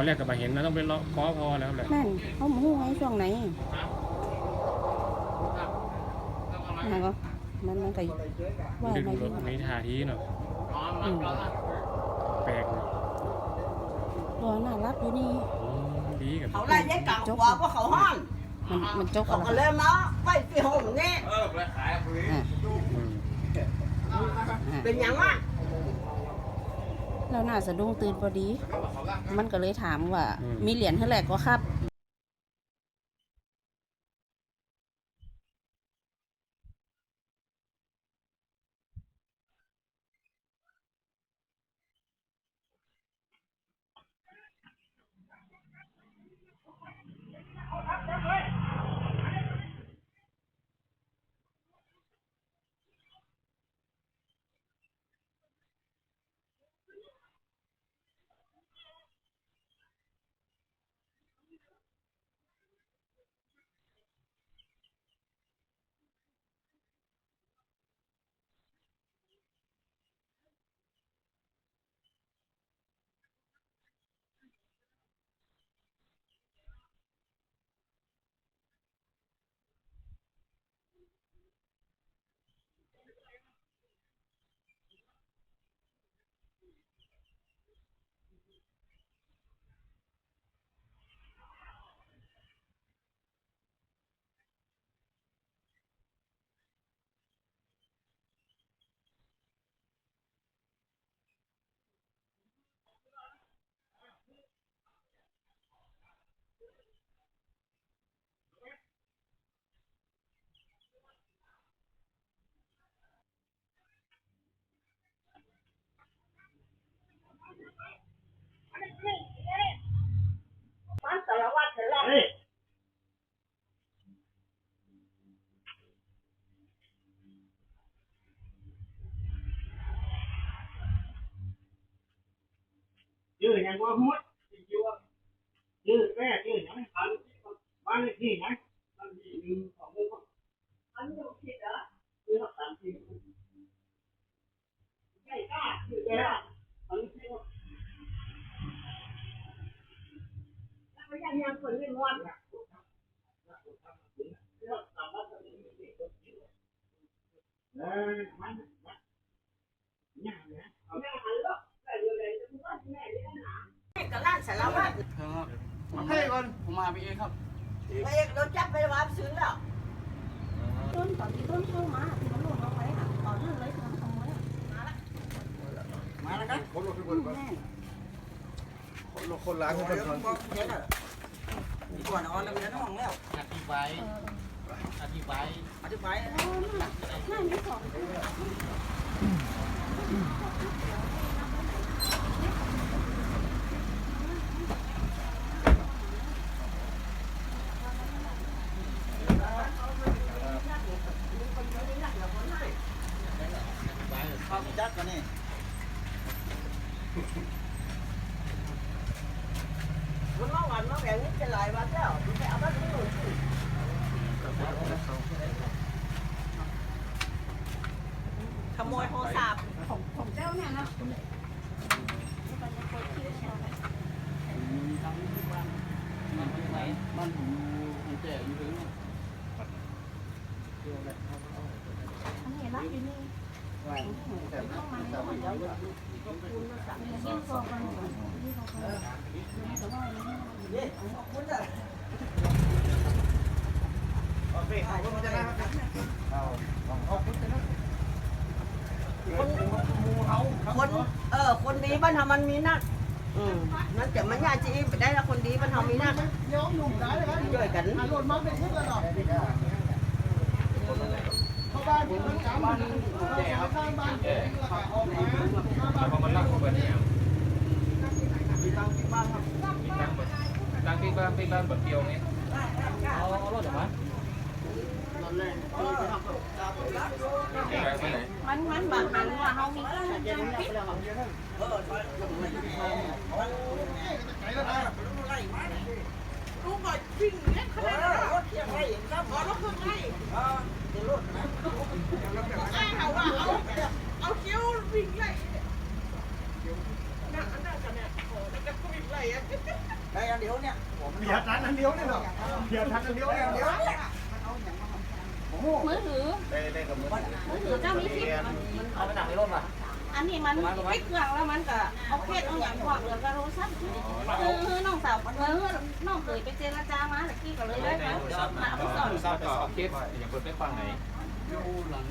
อนแรกก็มาเห็นนะต้องไปเลาะขอพอแล้วแหละแม่นเขาหมูไงช่วงไหนอะไรก็มันมันก็ว่าดึงไปรที่ถในท่าทีเนาะอืมแปลกเนาะตัวน่ารักอยู่นี่ อืมดีกับเขาไล่ยัยกลางหัวเพราะเขาห้อนมันมันจกเขาอะไรก็เลยมาไว้ที่ห้องนี่ อืม เป็นหยังวะ แล้วน่าสะดุ้งตื่นพอดี มันก็เลยถามว่า มีเหรียญเท่าไหร่ก็ครับ มันสารวัตรเถอะล่ะ ชื่อหยั งว่ามุดชื่อแม่ชื่อหยังอันบ้านเลขที่หยังอันที่หนึ่งสองหนึ่งอันนี้ผิดเหรอชื่อสามสี่ใช่กล้าชื่อแก่อันนี้ชื่อแล้วก็ยังยังคนไม่ม้วนอะเออมันมันเนี่ยเนี่ยแม่หันหลังแต่เดี๋ยวเลยจะม้วนแม่ได้หนาแม่กับร้านสารวัตรครับมาให้ก่อนผมมาพี่เอครับไปเอกโดนจับไปวางซื้อแล้วต้นตอนที่ต้นเข้ามาที่มันหล่นเอาไว้ค่ะตอนนั้นเลยที่มันขโมยอะมาแล้วครับคนละคนละแม่นคนละคนล้างคนละคนเห็นอะดีกว่านะออนแล้วเป็นน้องแล้วอธิบายอธิบายอธิบายเออน่ะน่ามีสองตัว ข้าวจัดกั นนี่มันมาหวานมาแบ่งนี่จะหลายวันแล้วไปเอาบ้านนี้หนูขโมยโทรศัพท์ของของเจ้าเนี่ยนะบ้านผมอยู่แก่อยู่ถึงอันนี้รักอยู่นี่เข้ามาในห้องเดี๋ยวนี่ คนเออคนดีบ้านทำมันมีนักอืมนั่นจะมันยาจีไปได้ละคนดีบ้านทำมีนักเดี๋ยวหนุ่มได้เลยครับช่วยกันอะโหลดมาเป็นชุดแล้วเนาะเข้าบ้านผมจำบ้านข้างบ้านอ อกมาข้างบ้านพอมันรักเปิดเนี่ยตั้งที่บ้านครับตั้งที่บ้านที่บ้านแบบเดียวไงเอาเอารถออกมาไปไหนมันมันบางมันว่าเขามีจังปิด ลูกก็วิ่งเล่นเขาเลยนะรถเที่ยงไรครับอ๋อรถเครื่องไรอ่าเดี๋ยวรถนะไอ้เขาว่าเอาเอาเกี้ยววิ่งไรน่ะอันนั้นกันเนี่ยโอ้แล้วก็วิ่งไร เลยอะ ได้อันเดียวเนี่ยผม เบียร์ทันอันเดียวนี่ เนาะเบียร์ทันอันเดียวเนี่ยเดียวมือถือได้ได้กับมือมือถือเจ้ามีสิทธิ์เอาไปหนักในรถป่ะอันนี้มันไม่เครื่องแล้วมันก็เอาเพชรเอาอย่างพวกเหลือก็รู้สั้นคือน้องสาวเออน้องเคยไปเจรจามาตะกี้ก็เลยได้มามาเอาไปสอนทราบต่อเคสอย่างเปิดไปฟังไหนอยู่หลัง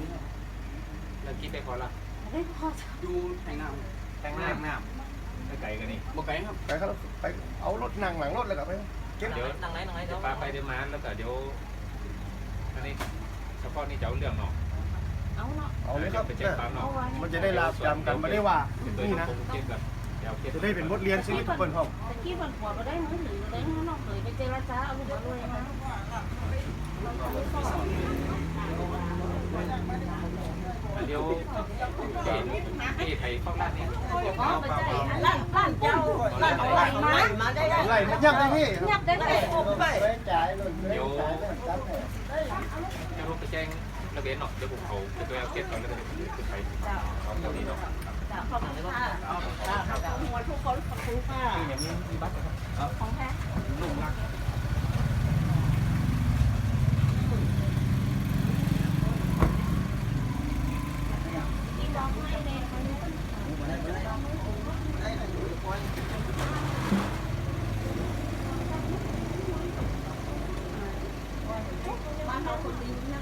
แล้วคิดไปพอละได้พออยู่แทงน้ำแต่งน้าน้ำไปไกลกันนี่ำบ่ไกลครับไปครับไปเอารถนั่งหลังรถแล้วก็ไป เก็บเดี๋ยวนั่งไหนนั่งไหนเดี๋ยวปลาไปเดี๋ยวมาแล้วก็เดี๋ยวอันนี้เฉพาะนี่จะเอาเรื่องเนาะเอาเนาะเอาเลยครับไปแจ้งความเนาะมันจะได้ลาบจำกันไม่ได้ว่าตัวนี่นี้นะนะเก็บแบบเดี๋ยวเก็บจะได้เป็นบทเรียนชีวิตทุกคนห้องตะกี้มันผัวก็ได้มือถือเลยน้องเคยไปเจรจาเอาลูกมาด้วยนะ เดี๋ยวที่ไทยฟอกลานี่อ๋อไปใจร้านร้านเจ้าร้านอะไรมามาได้ได้ไรยับได้พี่เงียบได้ไหมไปเดี๋ยวจะลงไปแจ้งระเบียนเนาะเดี๋ยวผมเขาจะไปเอาเก็บก่อนแล้วก็เดี๋ยวขึ้นไปเอาตัวนี้เนาะขอบคุณค่ะหัวทุกคนขอบคุณค่ะคือย่างนี้มีบัตรครับของแท้ลุงรัก ที่ร้องให้เลยมาเขาคนดีนะ